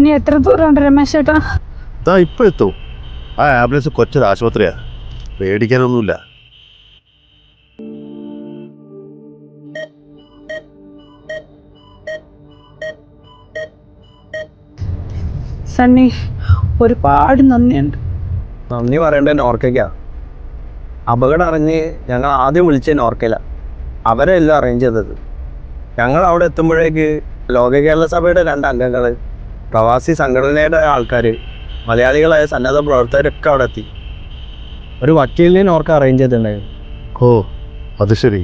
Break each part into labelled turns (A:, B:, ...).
A: ഇനി എത്ര ദൂരമുണ്ട് രമേശ് ചേട്ടാ
B: താ ഇപ്പൊ എത്തും. ആ ആംബുലൻസ് കൊച്ചൊരു ആശുപത്രിയാ. പേടിക്കാനൊന്നുമില്ല.
A: സണ്ണി ഒരുപാട് നന്ദിയുണ്ട്.
C: നന്ദി പറയേണ്ടത് നോർക്കയ്ക്കാ അപകടം അറിഞ്ഞ് ഞങ്ങൾ ആദ്യം വിളിച്ച നോർക്കയില അവരെല്ലാം അറേഞ്ച് ചെയ്തത്. ഞങ്ങൾ അവിടെ എത്തുമ്പോഴേക്ക് ലോക കേരള സഭയുടെ രണ്ട് അംഗങ്ങൾ പ്രവാസി സംഘടനയുടെ ആൾക്കാർ മലയാളികളായ സന്നദ്ധ പ്രവർത്തകരൊക്കെ അവിടെ എത്തി. ഒരു വക്കീലിനെ അവർക്ക് അറേഞ്ച് ചെയ്തിട്ടുണ്ടായിരുന്നു.
B: ഓ അത് ശരി.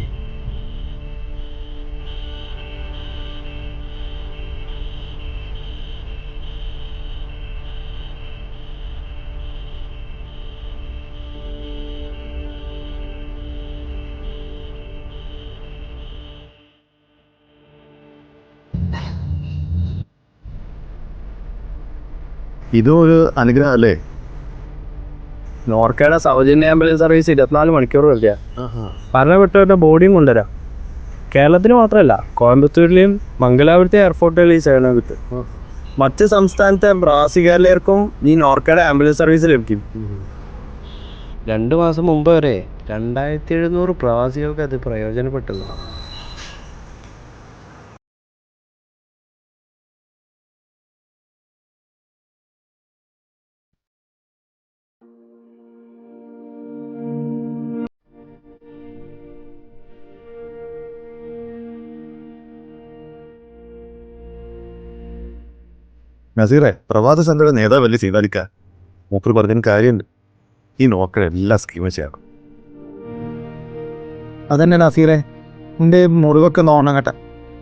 B: ഇതും ഒരു അനുഗ്രഹം അല്ലേ?
C: നോർക്കയുടെ സൗജന്യ ആംബുലൻസ് സർവീസ് ഇരുപത്തിനാല് മണിക്കൂർ വരിക. പറഞ്ഞപ്പെട്ടവരുടെ ബോഡിയും കൊണ്ടുവരാം. കേരളത്തിന് മാത്രമല്ല കോയമ്പത്തൂരിലെയും മംഗലാപുരത്തെ എയർപോർട്ടിൽ ഈ സേവനം കിട്ടും. മറ്റ് സംസ്ഥാനത്തെ പ്രവാസികാരിലേർക്കും ഈ നോർക്കയുടെ ആംബുലൻസ് സർവീസ് ലഭിക്കും. രണ്ട് മാസം മുമ്പ് വരെ രണ്ടായിരത്തി എഴുന്നൂറ് പ്രവാസികൾക്ക് അത് പ്രയോജനപ്പെട്ടത്
B: നസീറെ പ്രഭാത സംഘടന നേതാവല്ലേ സീതാലിക്ക? മൂപ്പർ പറഞ്ഞതിന് കാര്യമുണ്ട് ഈ നോക്കണ എല്ലാ സ്കീമും ചെയ്യണം
D: അതന്നെ നസീറെ നിന്റെ മുറിവൊക്കെ നോണം കേട്ടെ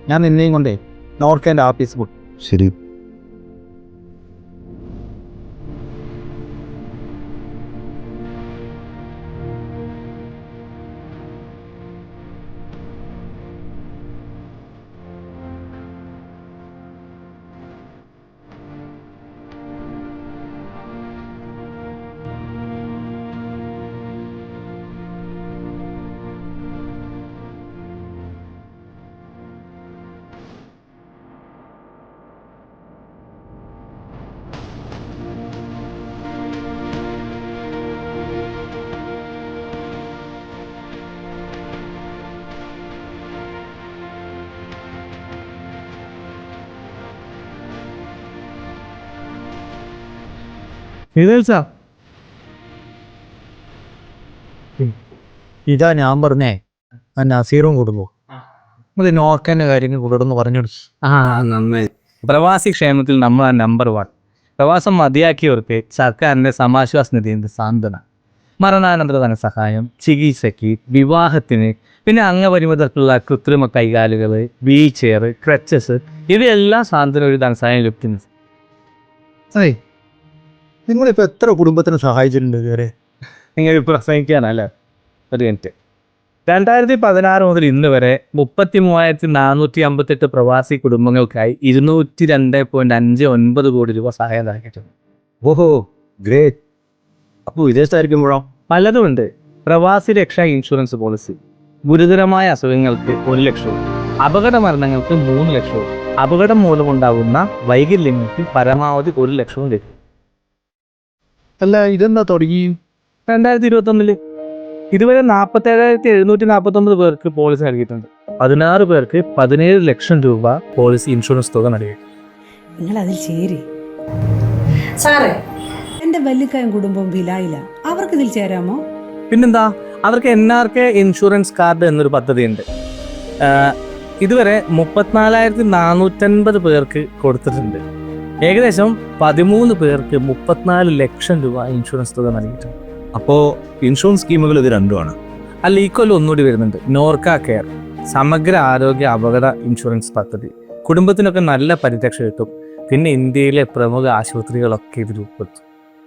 D: ഞാൻ നിന്നെയും കൊണ്ടേ നോർക്കേന്റെ ആഫീസ് പോയി.
B: ശരി.
D: ഇതേൽസാ ഇതാ ഞാൻ പറഞ്ഞേ ആ നസീറും കൊടുക്കും അത് നോക്കേന്റെ കാര്യങ്ങൾ കൂടുതലെന്ന് പറഞ്ഞു
E: ആ നന്നായി. പ്രവാസി ക്ഷേമത്തിൽ നമ്മൾ ആ നമ്പർ വൺ പ്രവാസം മതിയാക്കിയവർക്ക് സർക്കാരിന്റെ സമാശ്വാസ നിധിന്റെ സാന്ത്വന. മരണാനന്തര ധനസഹായം ചികിത്സയ്ക്ക് വിവാഹത്തിന് പിന്നെ അംഗപരിമിതർക്കുള്ള കൃത്രിമ കൈകാലുകൾ വീൽ ചെയർ ക്രച്ചസ് ഇവയെല്ലാം സാന്ത്വന ഒരു ധനസഹായം ലഭിക്കുന്നു.
D: അതെ. നിങ്ങളിപ്പോൾ എത്ര കുടുംബത്തിന് സഹായിച്ചിട്ടുണ്ട് ഇതുവരെ?
E: നിങ്ങൾ പ്രസംഗിക്കാനല്ലേ ഒരു മിനിറ്റ് രണ്ടായിരത്തി പതിനാറ് മുതൽ ഇന്ന് വരെ മുപ്പത്തി മൂവായിരത്തി നാനൂറ്റി അമ്പത്തെട്ട് പ്രവാസി കുടുംബങ്ങൾക്കായി ഇരുന്നൂറ്റി രണ്ട് പോയിന്റ് അഞ്ച് ഒൻപത് കോടി രൂപ സഹായം നൽകിയിട്ടുണ്ട്.
C: ഓഹോ ഗ്രേറ്റ് അപ്പോൾ വിദേശത്തായിരിക്കുമ്പോഴോ?
E: പലതുമുണ്ട്. പ്രവാസി രക്ഷാ ഇൻഷുറൻസ് പോളിസി ഗുരുതരമായ അസുഖങ്ങൾക്ക് ഒരു ലക്ഷവും അപകട മരണങ്ങൾക്ക് മൂന്ന് ലക്ഷവും അപകടം മൂലമുണ്ടാകുന്ന വൈകല്യങ്ങൾക്ക് പരമാവധി ഒരു ലക്ഷവും ലഭിക്കും.
D: അല്ല ഇതെന്താ തുടങ്ങി?
E: രണ്ടായിരത്തി ഇരുപത്തൊന്നിൽ ഇതുവരെ നാൽപ്പത്തി ഏഴായിരത്തി എഴുന്നൂറ്റി നാൽപ്പത്തി ഒമ്പത് പേർക്ക് പോളിസി നൽകിയിട്ടുണ്ട്. പതിനാറ് പേർക്ക് പതിനേഴ് ലക്ഷം രൂപ പോളിസി ഇൻഷുറൻസ് തുക നൽകി.
F: നിങ്ങൾ അതിൽ ചേരി. സാറേ എന്റെ വല്യക്കായും കുടുംബം വിലായില്ല അവർക്ക് ഇതിൽ ചേരാമോ?
E: പിന്നെന്താ? അവർക്ക് N R K insurance card എന്നൊരു പദ്ധതി ഉണ്ട് ഇതുവരെ മുപ്പത്തിനാലായിരത്തി നാനൂറ്റൻപത് പേർക്ക് കൊടുത്തിട്ടുണ്ട്. ഏകദേശം പതിമൂന്ന് പേർക്ക് മുപ്പത്തിനാല് ലക്ഷം രൂപ ഇൻഷുറൻസ് തുക നൽകിയിട്ടുണ്ട്.
C: അപ്പോൾ ഇൻഷുറൻസ് സ്കീമുകൾ ഇത് രണ്ടുമാണ്.
E: അല്ല ഈ കൊല്ലം ഒന്നുകൂടി വരുന്നുണ്ട്. നോർക്ക കെയർ സമഗ്ര ആരോഗ്യ അപകട ഇൻഷുറൻസ് പദ്ധതി. കുടുംബത്തിനൊക്കെ നല്ല പരിരക്ഷ കിട്ടും. പിന്നെ ഇന്ത്യയിലെ പ്രമുഖ ആശുപത്രികളൊക്കെ ഇതിൽ ഉൾപ്പെടുത്തും.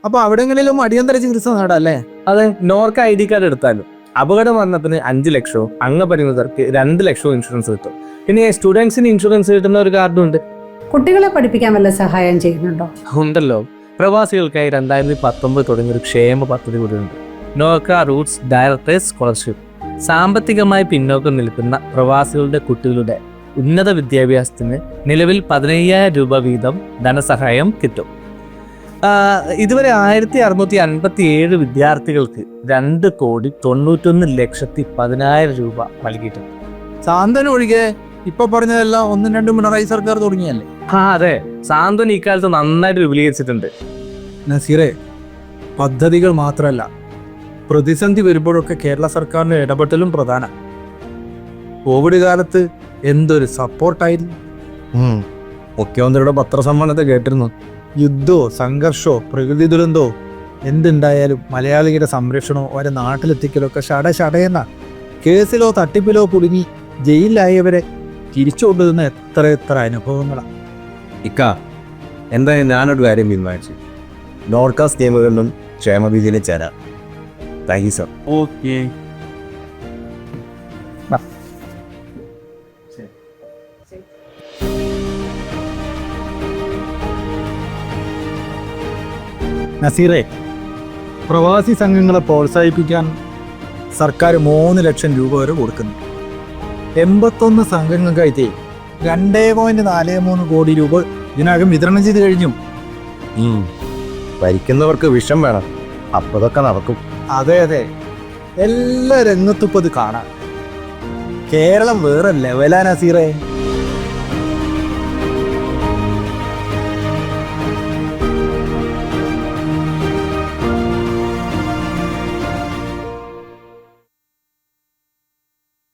D: അപ്പോൾ അവിടെങ്ങളിലും അടിയന്തര ചികിത്സ നേടാല്ലേ
E: അതെ നോർക്ക ഐ ഡി കാർഡ് എടുത്താലും അപകട മരണത്തിന് അഞ്ച് ലക്ഷവും അംഗപരിമിതർക്ക് രണ്ട് ലക്ഷവും ഇൻഷുറൻസ് കിട്ടും. പിന്നെ സ്റ്റുഡൻസിന് ഇൻഷുറൻസ് കിട്ടുന്ന ഒരു കാർഡും ഉണ്ട്.
F: കുട്ടികളെ പഠിപ്പിക്കാൻ വല്ല സഹായം ചെയ്യുന്നുണ്ടോ?
E: ഉണ്ടല്ലോ. പ്രവാസികൾക്കായി രണ്ടായിരത്തി പത്തൊമ്പത് തുടങ്ങിയ ഒരു ക്ഷേമ പദ്ധതി കൂടിയുണ്ട് നോക്ക റൂട്ട്സ് ഡയറക്ടേഴ്സ് സ്കോളർഷിപ്പ്. സാമ്പത്തികമായി പിന്നോക്കം നിൽക്കുന്ന പ്രവാസികളുടെ കുട്ടികളുടെ ഉന്നത വിദ്യാഭ്യാസത്തിന് നിലവിൽ പതിനയ്യായിരം രൂപ വീതം ധനസഹായം കിട്ടും. ഇതുവരെ ആയിരത്തി അറുന്നൂറ്റി അൻപത്തി ഏഴ് വിദ്യാർത്ഥികൾക്ക് രണ്ട് കോടി തൊണ്ണൂറ്റൊന്ന് ലക്ഷത്തി പതിനായിരം രൂപ നൽകിയിട്ടുണ്ട്.
D: സാന്തനം ഒഴികെ ഇപ്പൊ പറഞ്ഞതെല്ലാം ഒന്നും രണ്ടും പിണറായി സർക്കാർ തുടങ്ങിയല്ലേ?
E: ആ അതെ. സാന്ത്വൻ ഇക്കാലത്ത് നന്നായിട്ട് വിപുലീകരിച്ചിട്ടുണ്ട്.
D: നസീറെ പദ്ധതികൾ മാത്രമല്ല പ്രതിസന്ധി വരുമ്പോഴൊക്കെ കേരള സർക്കാരിന്റെ ഇടപെടലും പ്രധാന. കോവിഡ് കാലത്ത് എന്തൊരു സപ്പോർട്ടായിരുന്നു. മുഖ്യമന്ത്രിയുടെ പത്രസമ്മേളനത്തെ കേട്ടിരുന്നു. യുദ്ധമോ സംഘർഷമോ പ്രകൃതി ദുരന്തമോ എന്തുണ്ടായാലും മലയാളിയുടെ സംരക്ഷണമോ അവരെ നാട്ടിലെത്തിക്കലൊക്കെ ഷട ഷടയെന്ന. കേസിലോ തട്ടിപ്പിലോ കുടുങ്ങി ജയിലിലായവരെ തിരിച്ചു കൊണ്ടുവന്ന എത്ര എത്ര അനുഭവങ്ങളാണ്
C: ഇക്ക എന്തായാലും ഞാനൊരു കാര്യം തീരുമാനിച്ചു. നോർക്കാസ് ഗെയിമുകളിലും ക്ഷേമബീതിയിലും ചേരാം. താങ്ക് യു സർ
E: ഓക്കെ
D: നസീറെ പ്രവാസി സംഘങ്ങളെ പ്രോത്സാഹിപ്പിക്കാൻ സർക്കാർ മൂന്ന് ലക്ഷം രൂപ വരെ കൊടുക്കുന്നു. എൺപത്തൊന്ന് സംഘങ്ങൾക്കായിട്ട് രണ്ടേ പോയിന്റ് നാല് മൂന്ന് കോടി രൂപ ഇതിനകം വിതരണം ചെയ്ത് കഴിഞ്ഞു.
C: ഭരിക്കുന്നവർക്ക് വിഷം വേണം. അപ്പതൊക്കെ നടക്കും.
D: അതെ അതെ. എല്ലാ രംഗത്തും ഇപ്പൊ ഇത് കാണാം. കേരളം വേറെ ലെവലാ നസീറേ.